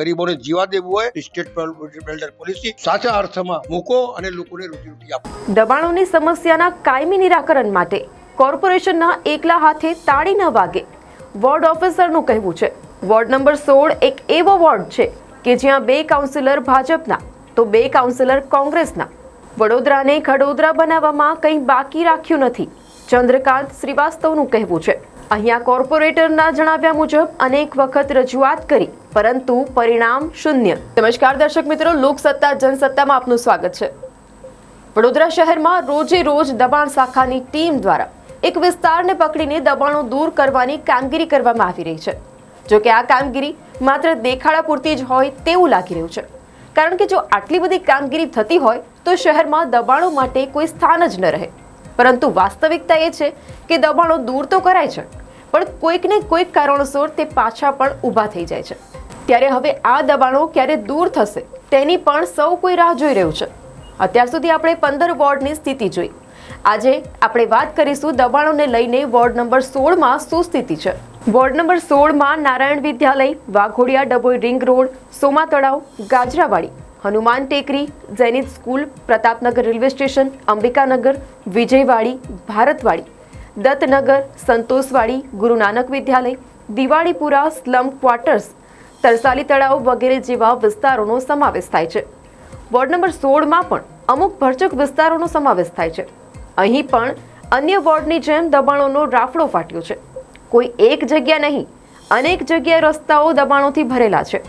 ગરીબોને જીવા દેવું હોય સ્ટેટ બિલ્ડર પોલિસી સાચા અર્થમાં મૂકો અને લોકોને રોજીરોટી આપો. દબાણોની સમસ્યાના કાયમી નિરાકરણ માટે કોર્પોરેશનના એકલા હાથે તાળી ન વાગે. વોર્ડ ઓફિસરનું કહેવું છે, વોર્ડ નંબર સોળ એક એવો વોર્ડ છે કે જ્યાં બે કાઉન્સિલર ભાજપના, તો બે કાઉન્સિલર કોંગ્રેસના. વડોદરાને ખડોદરા બનાવવામાં કંઈ બાકી રાખ્યું નથી. ચંદ્રકાંત શ્રીવાસ્તવનું કહેવું છે અહીંયા કોર્પોરેટરના જણાવ્યા મુજબ અનેક વખત રજૂઆત કરી, પરંતુ પરિણામ શૂન્ય. નમસ્કાર દર્શક મિત્રો, લોકસત્તા જનસત્તામાં આપનું સ્વાગત છે. વડોદરા શહેરમાં રોજે રોજ દબાણ શાખાની ટીમ દ્વારા એક વિસ્તારને પકડીને દબાણો દૂર કરવાની કામગીરી કરવામાં આવી રહી છે. જો કે આ કામગીરી માત્ર દેખાડા પૂરતી જ હોય તેવું લાગી રહ્યું છે. કારણ કે જો આટલી બધી કામગીરી થતી હોય, તો શહેરમાં દબાણો માટે કોઈ સ્થાન જ ન રહે. પરંતુ વાસ્તવિકતા એ છે કે દબાણો દૂર તો કરાય છે, પણ કોઈકને કોઈક કારણોસર તે પાછા પણ ઊભા થઈ જાય છે. ત્યારે હવે આ દબાણો ક્યારે દૂર થશે તેની પણ સૌ કોઈ રાહ જોઈ રહ્યું છે. અત્યાર સુધી આપણે પંદર વોર્ડની સ્થિતિ જોઈ. આજે આપણે વાત કરીશું દબાણોને લઈને વોર્ડ નંબર સોળમાં શું સ્થિતિ છે. વોર્ડ નંબર સોળમાં Narayan Vidyalaya, Waghodia Dabhoi ring road, Soma Talav, Gajrawadi. Hanuman Tekri Zenith school, Pratapnagar railway station, Ambikanagar, Vijaywadi, Bharatwadi, Dattanagar, Santoshwadi Guru Nanak Vidyalaya, Diwalipura slum quarters, Tarsali Talav વગેરે જેવા વિસ્તારોનો સમાવેશ થાય છે. Ward number સોળમાં પણ અમુક ભરચક વિસ્તારોનો સમાવેશ થાય છે. અહીં પણ અન્ય વોર્ડની જેમ દબાણોનો રાફડો ફાટ્યો છે. કોઈ એક જગ્યા નહીં, અનેક જગ્યાએ રસ્તાઓ દબાણોથી ભરેલા છે.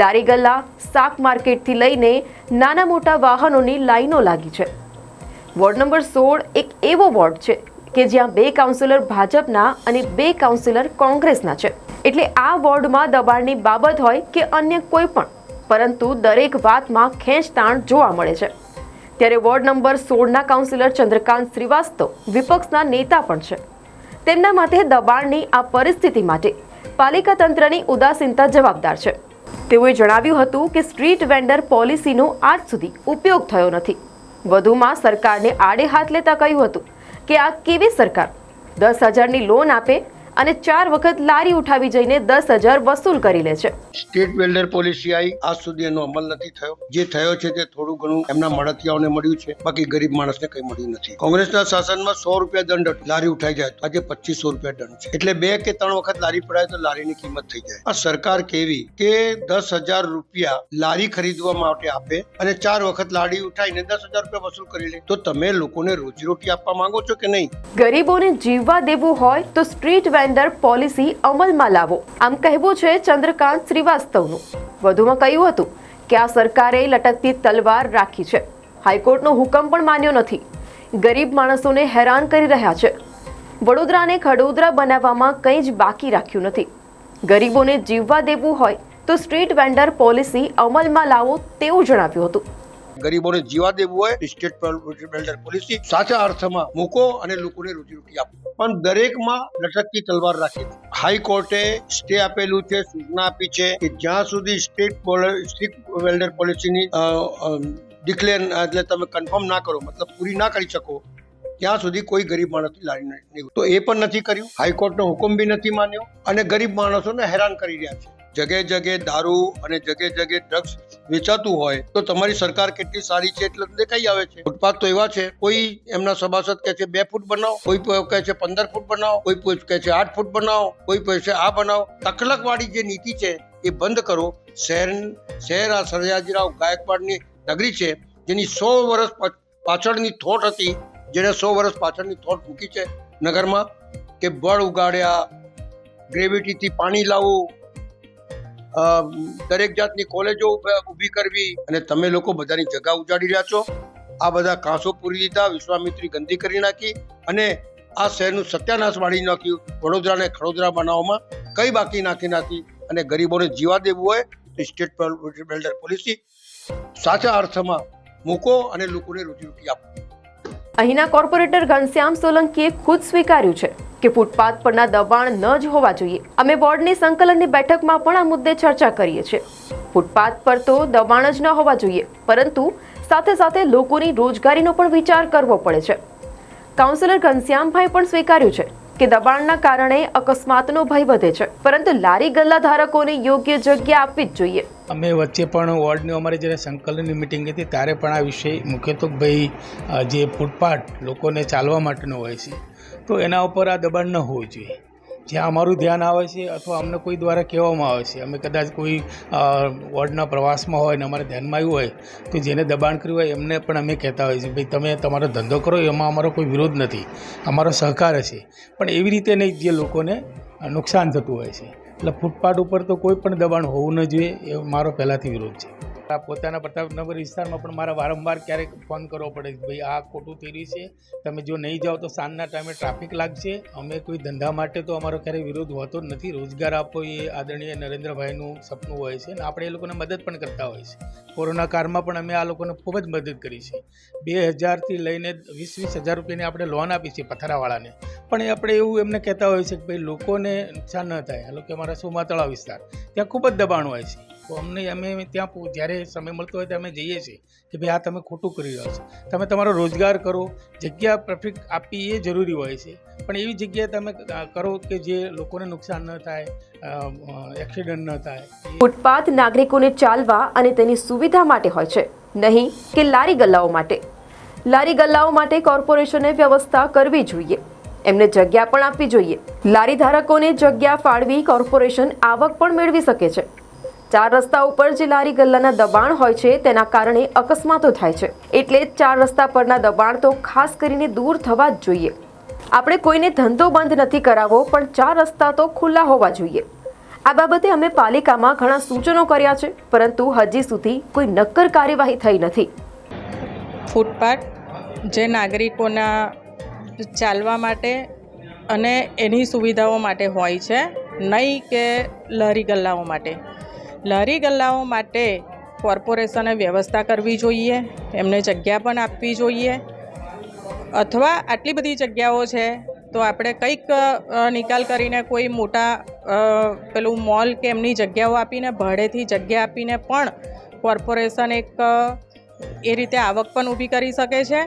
લારી ગલ્લા શાક માર્કેટથી લઈને નાના મોટા વાહનોની લાઈનો લાગી છે. વોર્ડ નંબર સોળ એક એવો વોર્ડ છે કે જ્યાં બે કાઉન્સિલર ભાજપના અને બે કાઉન્સિલર કોંગ્રેસના છે. એટલે આ વોર્ડમાં દબાણની બાબત હોય કે અન્ય કોઈ પણ, પરંતુ દરેક વાતમાં ખેંચતાણ જોવા મળે છે. ત્યારે વોર્ડ નંબર સોળના કાઉન્સિલર ચંદ્રકાંત શ્રીવાસ્તવ વિપક્ષના નેતા પણ છે. તેમના મતે દબાણની આ પરિસ્થિતિ માટે પાલિકા તંત્રની ઉદાસીનતા જવાબદાર છે. તેઓએ જણાવ્યું હતું કે સ્ટ્રીટ વેન્ડર પોલિસીનો આજ સુધી ઉપયોગ થયો નથી. વધુમાં સરકારને આડે હાથ લેતા કહ્યું હતું કે આ કેવી સરકાર? દસ હજારની લોન આપે અને ચાર વખત લારી ઉઠાવી જઈને દસ હજાર વસૂલ કરી લે છે. સ્ટેટ વેલ્ડર પોલિસી આવી આજ સુધી એનો અમલ નથી થયો. જે થયો છે તે થોડું ઘણું એમના મળતિયાઓને મળ્યું છે. બાકી ગરીબ માણસને કંઈ મળ્યું નથી. કોંગ્રેસના શાસનમાં સો રૂપિયા દંડ લારી ઉઠાઈ જાય આજે પચીસો રૂપિયા દંડ છે. એટલે બે કે ત્રણ વખત લારી પડાય તો લારીની કિંમત થઈ જાય. આ સરકાર કેવી કે દસ હજાર રૂપિયા લારી ખરીદવા માટે આપે અને ચાર વખત લારી ઉઠાઈને દસ હજાર રૂપિયા વસૂલ કરી લે. તો તમે લોકોને રોજીરોટી આપવા માંગો છો કે નહીં? ગરીબોને જીવવા દેવું હોય તો સ્ટ્રીટ વેન્ડર પોલિસી અમલમાં લાવો. આમ કહેવું છે ચંદ્રકાંત શ્રીવાસ્તવનું. વધુમાં કહ્યું હતું કે આ સરકારે લટકતી તલવાર રાખી છે. હાઈકોર્ટનો હુકમ પણ માન્યો નથી. ગરીબ માણસોને હેરાન કરી રહ્યા છે. વડોદરાને ખડોદરા બનાવવામાં કંઈ જ બાકી રાખ્યું નથી. ગરીબોને જીવવા દેવું હોય તો સ્ટ્રીટ વેન્ડર પોલિસી અમલમાં લાવો તેવું જણાવ્યું હતું. ગરીબોને જીવા દેવું હોય સ્ટેટ બિલ્ડર પોલિસી સાચા અર્થમાં મૂકો અને લોકોને રોજીરોટી આપો. પણ દરેકમાં લટકતી તલવાર રાખી. હાઈકોર્ટે સ્ટે આપેલું છે, સૂચના આપી છે કે જ્યાં સુધી સ્ટેટ સ્ટેટ વેલ્ડર પોલિસીની ડિક્લેર એટલે તમે કન્ફર્મ ના કરો, મતલબ પૂરી ના કરી શકો, ત્યાં સુધી કોઈ ગરીબ માણસની લારી નહીં તો એ પણ નથી કર્યું. હાઈકોર્ટનો હુકમ બી નથી માન્યો અને ગરીબ માણસોને હેરાન કરી રહ્યા છે. જગ્યાએ જગ્યાએ દારૂ અને જગે જગ્યાએ ડ્રગ્સ વેચાતું હોય તો તમારી સરકાર કેટલી સારી છે એટલે દેખાઈ આવે છે. ફૂટપાથ તો એવા છે, કોઈ એમના સભાસદ કહે છે, બે ફૂટ બનાવો, કોઈ કહે છે, પંદર ફૂટ બનાવો, કોઈ કહે છે, આઠ ફૂટ બનાવો, કોઈ કહે છે, આ બનાવો. તકલકવાળી જે નીતિ છે એ બંધ કરો. શહેર શહેર આ સયાજીરાવ ગાયકવાડની નગરી છે, જેની સો વર્ષ પાછળની થોટ હતી, જેણે સો વર્ષ પાછળની થોટ મૂકી છે નગરમાં, કે બળ ઉગાડ્યા ગ્રેવિટીથી પાણી લાવવું દરેક જાતની કોલેજો ઊભી કરવી અને તમે લોકો બધાની જગા ઉજાડી રહ્યા છો. આ બધા કાંસો પૂરી દીધા, વિશ્વામિત્રી ગંદી કરી નાખી અને આ શહેરનું સત્યાનાશ વાળી નાખ્યું, વડોદરાને ખડોદરા બનાવવામાં કઈ બાકી નાખી નાખી અને ગરીબોને જીવા દેવું હોય તો સ્ટેટ બિલ્ડર પોલિસી સાચા અર્થમાં મૂકો અને લોકોને રોજીરોટી આપો. અહીંના કોર્પોરેટર ઘનશ્યામ સોલંકીએ ખુદ સ્વીકાર્યું છે કે ફૂટપાથ પરના દબાણ ન જ હોવા જોઈએ. અમે બોર્ડની સંકલનની બેઠકમાં પણ આ મુદ્દે ચર્ચા કરીએ છીએ. ફૂટપાથ પર તો દબાણ જ ન હોવા જોઈએ, પરંતુ સાથે સાથે લોકોની રોજગારીનો પણ વિચાર કરવો પડે છે. કાઉન્સિલર ઘનશ્યામભાઈ પણ સ્વીકાર્યું છે કે દબાણના કારણે અકસ્માતનો ભય વધે છે, પરંતુ લારી ગલ્લા ધારકોને યોગ્ય જગ્યા આપવી જ જોઈએ. અમે વચ્ચે પણ વોર્ડની અમારી જ્યારે સંકલનની મિટિંગ હતી, ત્યારે પણ આ વિષય મૂક્યો કે ભાઈ જે ફૂટપાથ લોકોને ચાલવા માટેનો હોય છે, તો એના ઉપર આ દબાણ ન હોવું જોઈએ. જ્યાં અમારું ધ્યાન આવે છે અથવા અમને કોઈ દ્વારા કહેવામાં આવે છે, અમે કદાચ કોઈ વોર્ડના પ્રવાસમાં હોય ને અમારે ધ્યાનમાં આવ્યું હોય, તો જેને દબાણ કર્યું હોય એમને પણ અમે કહેતા હોઈએ છીએ, ભાઈ, તમે તમારો ધંધો કરો, એમાં અમારો કોઈ વિરોધ નથી, અમારો સહકાર હશે. પણ એવી રીતે નહીં જે લોકોને નુકસાન થતું હોય છે. એટલે ફૂટપાથ ઉપર તો કોઈ પણ દબાણ હોવું ન જોઈએ, એ મારો પહેલાંથી વિરોધ છે. આ પોતાના પ્રતાપનગર વિસ્તારમાં પણ મારા વારંવાર ક્યારેક ફોન કરવો પડે ભાઈ, આ ખોટું થઈ રહ્યું છે. તમે જો નહીં જાઓ તો સાંજના ટાઈમે ટ્રાફિક લાગશે. અમે કોઈ ધંધા માટે તો અમારો ક્યારેય વિરોધ હોતો જ નથી. રોજગાર આપવો એ આદરણીય નરેન્દ્રભાઈનું સપનું હોય છે અને આપણે એ લોકોને મદદ પણ કરતા હોય છે. કોરોના કાળમાં પણ અમે આ લોકોને ખૂબ જ મદદ કરી છે. બે હજારથી લઈને વીસ વીસ હજાર રૂપિયાની આપણે લોન આપી છે પથરાવાળાને. પણ એ આપણે એવું એમને કહેતા હોય છે કે, ભાઈ, લોકોને નુકસાન ન થાય. હાલો કે અમારા સોમા તળાવ વિસ્તાર. ત્યાં ખૂબ જ દબાણ હોય છે. તો અમને અમે ત્યાં જ્યારે સમય મળતો હોય ત્યારે અમે જઈએ છીએ કે ભાઈ આ તમે ખોટું કરી રહ્યા છો. તમે તમારો રોજગાર કરો, જગ્યા પરફેક્ટ આપવી એ જરૂરી હોય છે. પણ એવી જગ્યાએ તમે કરો કે જે લોકોને નુકસાન ન થાય એક્સિડન્ટ ન થાય. ફૂટપાથ નાગરિકોને ચાલવા અને તેની સુવિધા માટે હોય છે, નહીં કે લારી ગલ્લાઓ માટે. લારી ગલ્લાઓ માટે કોર્પોરેશને વ્યવસ્થા કરવી જોઈએ. એમને જગ્યા પણ આપવી જોઈએ. લારી ધારકોને જગ્યા ફાળવી કોર્પોરેશન આવક પણ મેળવી શકે છે. ચાર રસ્તા ઉપર જે લારી ગલ્લાના દબાણ હોય છે, તેના કારણે અકસ્માતો થાય છે. એટલે ચાર રસ્તા પરના દબાણ તો ખાસ કરીને દૂર થવા જ જોઈએ. આપણે કોઈને ધંધો બંધ નથી કરાવવો, પણ ચાર રસ્તા તો ખુલ્લા હોવા જોઈએ. આ બાબતે અમે પાલિકામાં ઘણા સૂચનો કર્યા છે, પરંતુ હજી સુધી કોઈ નક્કર કાર્યવાહી થઈ નથી. ફૂટપાથ જે નાગરિકોના ચાલવા માટે અને એની સુવિધાઓ માટે હોય છે, નહીં કે લારી ગલ્લાઓ માટે. લારી ગલ્લાઓ માટે કોર્પોરેશને વ્યવસ્થા કરવી જોઈએ, એમને જગ્યા પણ આપવી જોઈએ. અથવા આટલી બધી જગ્યાઓ છે, તો આપણે કંઈક નિકાલ કરીને કોઈ મોટા પેલું મોલ કે એમની જગ્યાઓ આપીને, ભાડેથી જગ્યા આપીને પણ કોર્પોરેશન એક એ રીતે આવક પણ ઊભી કરી શકે છે.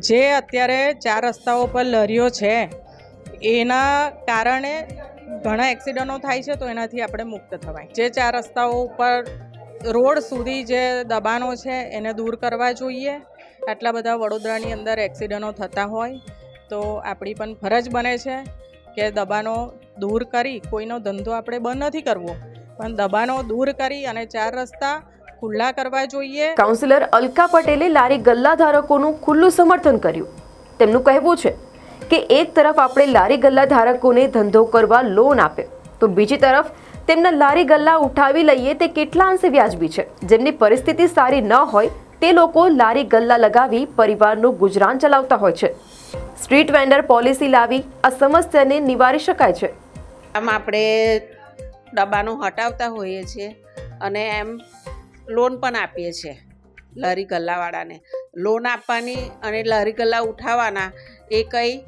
જે અત્યારે ચાર રસ્તાઓ પર લહેરીઓ છે, એના કારણે ઘણા એક્સિડન્ટો થાય છે તો એનાથી આપણે મુક્ત થવાય. જે ચાર રસ્તાઓ ઉપર રોડ સુધી જે દબાણો છે એને દૂર કરવા જોઈએ. આટલા બધા વડોદરાની અંદર એક્સિડન્ટો થતા હોય તો આપણી પણ ફરજ બને છે કે દબાણો દૂર કરી, કોઈનો ધંધો આપણે બંધ નથી કરવો, પણ દબાણો દૂર કરી અને ચાર રસ્તા ખુલ્લા કરવા જોઈએ. કાઉન્સિલર અલકા પટેલે લારી ગલ્લા ધારકોનું ખુલ્લું સમર્થન કર્યું. તેમનું કહેવું છે કે એક તરફ આપણે લારી ગલ્લા ધારકોને ધંધો કરવા લોન આપે, તો બીજી તરફ તેમના લારી ગલ્લા ઉઠાવી લઈએ તે કેટલા અંશે વ્યાજબી છે? જેમની પરિસ્થિતિ સારી ન હોય, તે લોકો લારી ગલ્લા લગાવી પરિવારનું ગુજરાન ચલાવતા હોય છે. સ્ટ્રીટ વેન્ડર પોલિસી લાવી આ સમસ્યાને નિવારી શકાય છે. આમ આપણે ડબ્બાનું હટાવતા હોઈએ છીએ અને એમ લોન પણ આપીએ છીએ લારી ગલ્લાવાળાને. લોન આપવાની અને લારી ગલ્લા ઉઠાવવાના, એ કંઈ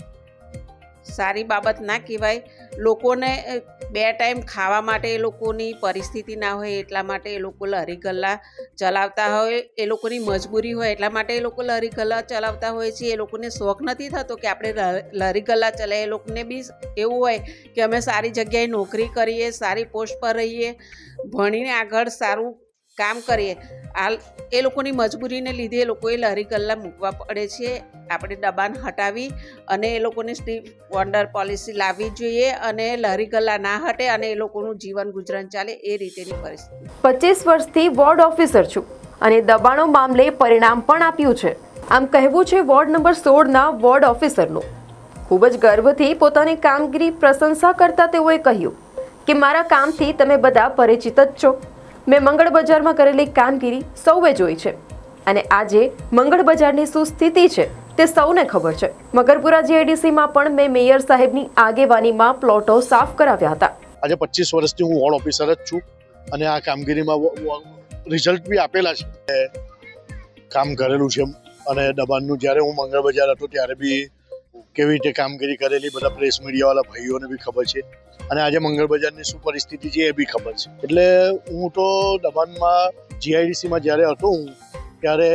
સારી બાબત ના કહેવાય. લોકોને બે ટાઈમ ખાવા માટે એ લોકોની પરિસ્થિતિ ના હોય, એટલા માટે એ લોકો લહેરી ગલ્લા ચલાવતા હોય. એ લોકોની મજબૂરી હોય, એટલા માટે એ લોકો લહેરી ગલ્લા ચલાવતા હોય છે. એ લોકોને શોખ નથી થતો કે આપણે લહેરી ગલ્લા ચલાવીએ. એ લોકોને બી એવું હોય કે અમે સારી જગ્યાએ નોકરી કરીએ, સારી પોસ્ટ પર રહીએ. ભણીને આગળ સારું કામ કરીએ આ એ લોકોની મજબૂરીને લીધે એ લોકોએ લહેરી ગલ્લા મૂકવા પડે છે. આપણે દબાણ હટાવી અને એ લોકોને સ્ટીપ વોન્ડર પોલિસી લાવવી જોઈએ અને લહેરી ગલ્લા ના હટે અને એ લોકોનું જીવન ગુજરાન ચાલે એ રીતેની પરિસ્થિતિ. પચીસ વર્ષથી વોર્ડ ઓફિસર છું અને દબાણો મામલે પરિણામ પણ આપ્યું છે. આમ કહેવું છે વોર્ડ નંબર સોળના વોર્ડ ઓફિસરનું. ખૂબ જ ગર્વથી પોતાની કામગીરી પ્રશંસા કરતા તેઓએ કહ્યું કે, મારા કામથી તમે બધા પરિચિત જ છો. મેં મંગળ બજારમાં કરેલી કામગીરી સૌએ જોઈ છે. અને આજે મંગળ બજારની શું સ્થિતિ છે તે સૌને ખબર છે. મગરપુરા જીઆઈડીસીમાં પણ મેં મેયર સાહેબની આગેવાનીમાં પ્લોટો સાફ કરાવ્યા હતા. આજે પચીસ વર્ષથી હું વોર્ડ ઓફિસર જ છું અને આ કામગીરીમાં રિઝલ્ટ બી આપેલા છે. કામ કરેલું છે અને દબાણનું જ્યારે હું મંગળ બજાર હતો ત્યારે બી કેવી રીતે કામગીરી કરેલી બધા પ્રેસ મીડિયાવાળા ભાઈઓને બી ખબર છે. અને આજે મંગળ બજારની શું પરિસ્થિતિ છે એ બી ખબર છે. એટલે હું તો દબાણમાં જીઆઈડીસીમાં જ્યારે હતો હું, ત્યારે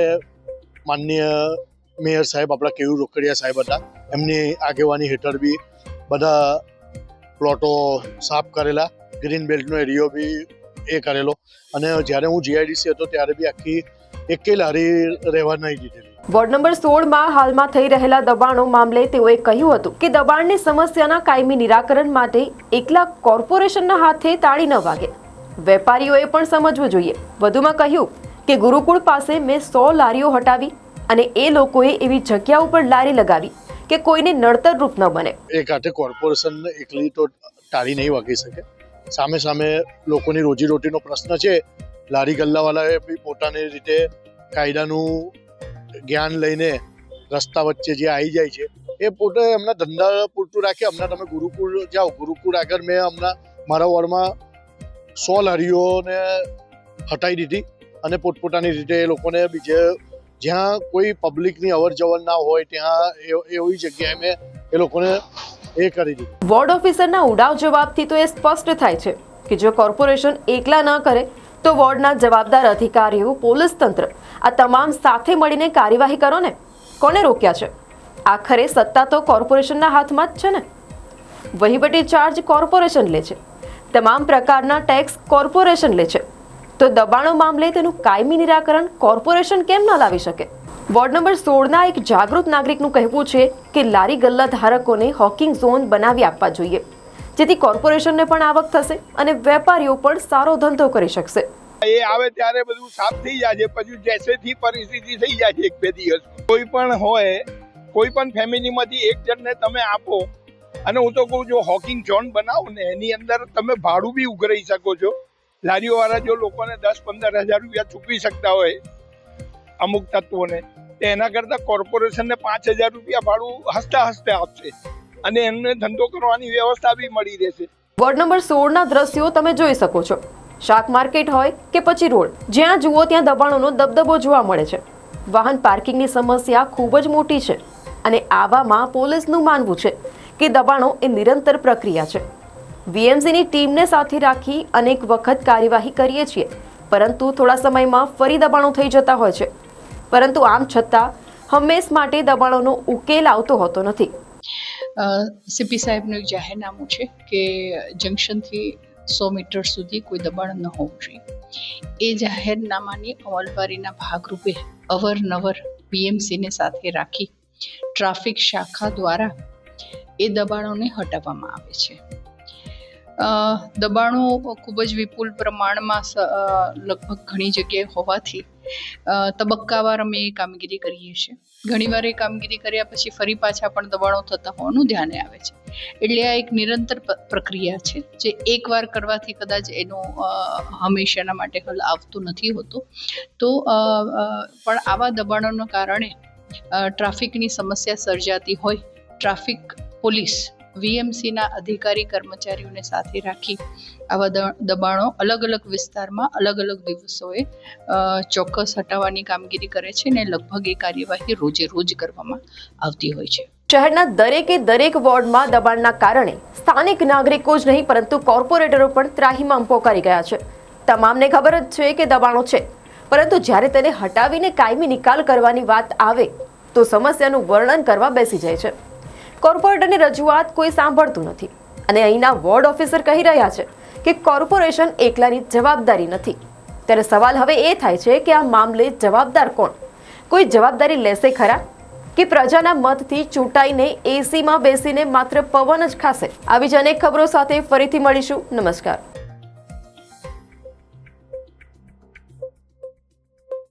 માનનીય મેયર સાહેબ આપણા કેવું રોકડિયા સાહેબ હતા, એમની આગેવાની હેઠળ બી બધા પ્લોટો સાફ કરેલા ગ્રીન બેલ્ટનો એરિયો બી એ કરેલો. અને જ્યારે હું જીઆઈડીસી હતો ત્યારે બી આખી એકેય લારી રહેવા નહીં દીધેલી. વોર્ડ નંબર સોળમાં હાલમાં થઈ રહેલા દબાણો મામલે તેઓએ કહ્યું હતું કે દબાણની સમસ્યાના કાયમી નિરાકરણ માટે એકલા કોર્પોરેશનના હાથે તાળી ન વાગે. વેપારીઓએ પણ સમજવું જોઈએ. વધુમાં કહ્યું કે ગુરુકુળ પાસે મેં સો લારીઓ હટાવી અને એ લોકોએ એવી જગ્યા ઉપર લારી લગાવી કે કોઈને નડતર રૂપ ન બને. એક હાથે કોર્પોરેશન એકલી તો ટાળી નહીં વાગી શકે. સામે સામે લોકોની રોજીરોટીનો પ્રશ્ન છે. લારી ગલ્લાવાળાએ પોતાની રીતે કાયદાનું જ્ઞાન લઈને રસ્તા વચ્ચે જે આવી જાય છે, એ પોતે એમના ધંધા પૂરતું રાખે. હમણાં તમે ગુરુકુળ જાઓ, ગુરુકુળ આગળ મેં હમણાં મારા વોર્ડમાં સો લારીઓને હટાવી દીધી અને પોતપોતાની રીતે એ લોકોને બીજે જ્યાં કોઈ પબ્લિકની અવર જવર ના હોય, ત્યાં એવી જગ્યાએ મેં એ લોકોને એ કરી દીધું. વોર્ડ ઓફિસરના ઉડાવ જવાબથી તો એ સ્પષ્ટ થાય છે કે જો કોર્પોરેશન એકલા ન કરે તો વોર્ડના જવાબદાર અધિકારીઓ, પોલીસ તંત્ર, આ તમામ સાથે મળીને કાર્યવાહી કરો ને કોને રોક્યા છે? આખરે સત્તા તો કોર્પોરેશનના હાથમાં જ છે ને? વહીવટી ચાર્જ કોર્પોરેશન લે છે. તમામ પ્રકારના ટેક્સ કોર્પોરેશન લે છે. તો દબાણો મામલે તેનું કાયમી નિરાકરણ કોર્પોરેશન કેમ ન લાવી શકે? વોર્ડ નંબર સોળના એક જાગૃત નાગરિકનું કહેવું છે કે લારી ગલ્લા ધારકોને હોકિંગ ઝોન બનાવી આપવા જોઈએ. જેથી કોર્પોરેશનને પણ આવક થશે અને વેપારીઓ પણ સારો ધંધો કરી શકશે. એ આવે ત્યારે બધું સાફ થઈ જાય છે, પછી જેસેથી પરિસ્થિતિ થઈ જાય છે એક બે દિવસ. કોઈ પણ હોય, કોઈ પણ ફેમિલીમાંથી એક જણને તમે આપો, અને હું તો કહું જો હોકિંગ ઝોન બનાવો ને, એની અંદર તમે ભાડું બી ઉઘરાઈ શકો છો. લારીઓવાળા જો લોકોને દસ પંદર હજાર રૂપિયા ચૂકવી શકતા હોય, અમુક તત્વોને એના કરતાં કોર્પોરેશનને પાંચ હજાર રૂપિયા ભાડું હસતા હસતા આપશે. અને એમને ધંધો કરવાની વ્યવસ્થા બી મળી રહેશે. વોર્ડ નંબર સોળના દ્રશ્યો તમે જોઈ શકો છો. શાક માર્કેટ હોય કે પછી રોડ, જ્યાં જુઓ ત્યાં દબાણોનો દબદબો જોવા મળે છે. વાહન પાર્કિંગની સમસ્યા ખૂબ જ મોટી છે અને આવામાં પોલીસનું માનવું છે કે દબાણો એ નિરંતર પ્રક્રિયા છે. વીએમસીની ટીમને સાથે રાખી અનેક વખત કાર્યવાહી કરીએ છીએ, પરંતુ થોડા સમયમાં ફરી દબાણો થઈ જતા હોય છે. પરંતુ આમ છતાં, હંમેશ માટે દબાણોનો ઉકેલ આવતો હોતો નથી. સીપી સાહેબનું એક જાહેરનામું છે કે જંકશનથી સો મીટર સુધી કોઈ દબાણ ન હોવું જોઈએ. એ જાહેરનામાની અમલવારીના ભાગરૂપે અવરનવર બીએમસીને સાથે રાખી ટ્રાફિક શાખા દ્વારા એ દબાણોને હટાવવામાં આવે છે. દબાણો ખૂબ જ વિપુલ પ્રમાણમાં લગભગ ઘણી જગ્યાએ હોવાથી તબક્કાવાર અમે એ કામગીરી કરીએ છીએ. ઘણીવાર એ કામગીરી કર્યા પછી ફરી પાછા પણ દબાણો થતા હોવાનું ધ્યાને આવે છે. એટલે આ એક નિરંતર પ્રક્રિયા છે, જે એકવાર કરવાથી કદાચ એનો હંમેશાના માટે હલ આવતું નથી હોતું. તો પણ આવા દબાણોના કારણે ટ્રાફિકની સમસ્યા સર્જાતી હોય, ટ્રાફિક પોલીસ વીએમસીના અધિકારી કર્મચારીઓને સાથે રાખી આવા દબાણો અલગ અલગ વિસ્તારમાં અલગ અલગ દિવસોએ ચોક્કસ હટાવવાની કામગીરી કરે છે ને લગભગ એ કાર્યવાહી રોજે રોજ કરવામાં આવતી હોય છે. શહેરના દરેકે દરેક વોર્ડમાં દબાણના કારણે સ્થાનિક નાગરિકો જ નહીં, પરંતુ કોર્પોરેટરો પણ ત્રાહિમામ પોકારી ગયા છે. તમામને ખબર જ છે કે દબાણો છે. પરંતુ જ્યારે તેને હટાવીને કાયમી નિકાલ કરવાની વાત આવે, તો સમસ્યાનું વર્ણન કરવા બેસી જાય છે. કોર્પોરેટરની રજૂઆત કોઈ સાંભળતું નથી. અને અહીંના વોર્ડ ઓફિસર કહી રહ્યા છે કે કોર્પોરેશન એકલાની જવાબદારી નથી. ત્યારે સવાલ હવે એ થાય છે કે આ મામલે જવાબદાર કોણ? કોઈ જવાબદારી લેશે ખરા? કે પ્રજાના મતથી ચૂંટાઈને એસીમાં બેસીને માત્ર પવન જ ખાશે? આવી જ અનેક ખબરો સાથે ફરીથી મળીશું. નમસ્કાર.